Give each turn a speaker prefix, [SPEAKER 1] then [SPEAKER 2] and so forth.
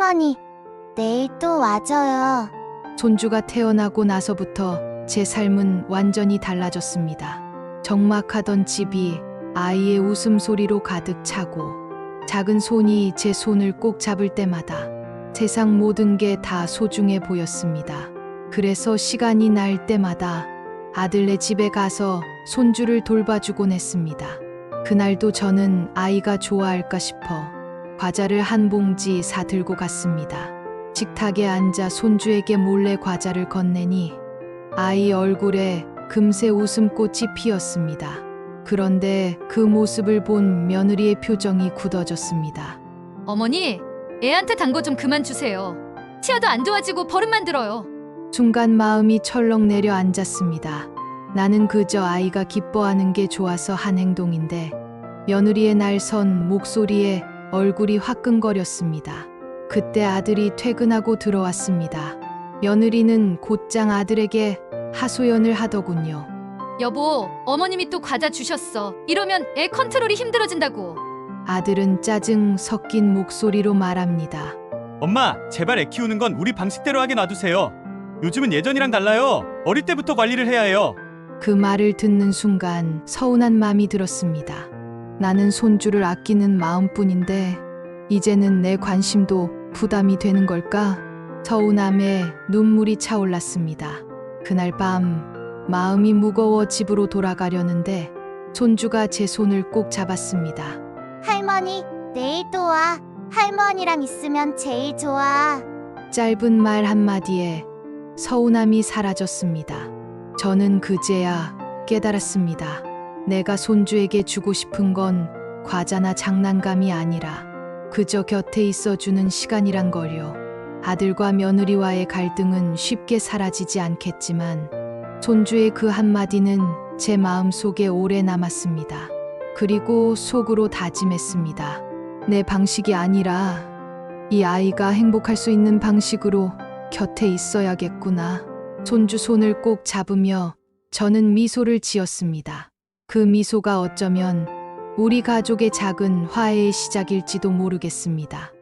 [SPEAKER 1] 할머니, 내일 또 와줘요.
[SPEAKER 2] 손주가 태어나고 나서부터 제 삶은 완전히 달라졌습니다. 적막하던 집이 아이의 웃음소리로 가득 차고 작은 손이 제 손을 꼭 잡을 때마다 세상 모든 게 다 소중해 보였습니다. 그래서 시간이 날 때마다 아들네 집에 가서 손주를 돌봐주곤 했습니다. 그날도 저는 아이가 좋아할까 싶어 과자를 한 봉지 사 들고 갔습니다. 식탁에 앉아 손주에게 몰래 과자를 건네니 아이 얼굴에 금세 웃음꽃이 피었습니다. 그런데 그 모습을 본 며느리의 표정이 굳어졌습니다.
[SPEAKER 3] 어머니, 애한테 단 거 좀 그만 주세요. 치아도 안 좋아지고 버릇만 들어요.
[SPEAKER 2] 순간 마음이 철렁 내려앉았습니다. 나는 그저 아이가 기뻐하는 게 좋아서 한 행동인데 며느리의 날선 목소리에 얼굴이 화끈거렸습니다. 그때 아들이 퇴근하고 들어왔습니다. 며느리는 곧장 아들에게 하소연을 하더군요.
[SPEAKER 3] 여보, 어머님이 또 과자 주셨어. 이러면 애 컨트롤이 힘들어진다고.
[SPEAKER 2] 아들은 짜증 섞인 목소리로 말합니다.
[SPEAKER 4] 엄마, 제발 애 키우는 건 우리 방식대로 하게 놔두세요. 요즘은 예전이랑 달라요. 어릴 때부터 관리를 해야 해요.
[SPEAKER 2] 그 말을 듣는 순간 서운한 마음이 들었습니다. 나는 손주를 아끼는 마음뿐인데 이제는 내 관심도 부담이 되는 걸까? 서운함에 눈물이 차올랐습니다. 그날 밤 마음이 무거워 집으로 돌아가려는데 손주가 제 손을 꼭 잡았습니다.
[SPEAKER 1] 할머니, 내일 또 와. 할머니랑 있으면 제일 좋아.
[SPEAKER 2] 짧은 말 한마디에 서운함이 사라졌습니다. 저는 그제야 깨달았습니다. 내가 손주에게 주고 싶은 건 과자나 장난감이 아니라 그저 곁에 있어주는 시간이란 걸요. 아들과 며느리와의 갈등은 쉽게 사라지지 않겠지만 손주의 그 한마디는 제 마음 속에 오래 남았습니다. 그리고 속으로 다짐했습니다. 내 방식이 아니라 이 아이가 행복할 수 있는 방식으로 곁에 있어야겠구나. 손주 손을 꼭 잡으며 저는 미소를 지었습니다. 그 미소가 어쩌면 우리 가족의 작은 화해의 시작일지도 모르겠습니다.